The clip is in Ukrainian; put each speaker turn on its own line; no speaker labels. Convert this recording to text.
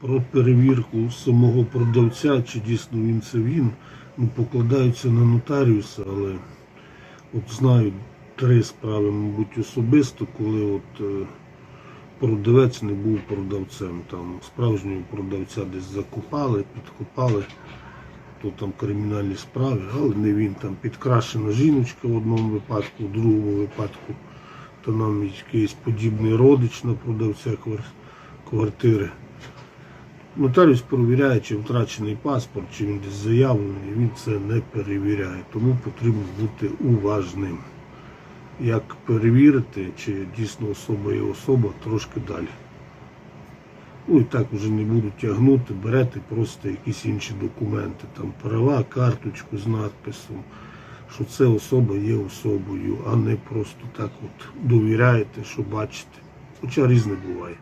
Про перевірку самого продавця, чи дійсно він це він, ну, покладаються на нотаріуса, але от знаю три справи, мабуть, особисто, коли от е, продавець не був продавцем. Там справжнього продавця десь закопали, підкопали, то там кримінальні справи, але не він. Там підкрашена жіночка в одному випадку, в другому випадку, то нам якийсь подібний родич на продавця квартири. Нотаріус перевіряє, чи втрачений паспорт, чи він десь заявлений, він це не перевіряє. Тому потрібно бути уважним. Як перевірити, чи дійсно особа є особа, трошки далі. Ну і так вже не буду тягнути, берете просто якісь інші документи, там права, карточку з надписом, що це особа є особою, а не просто так от довіряєте, що бачите. Хоча різне буває.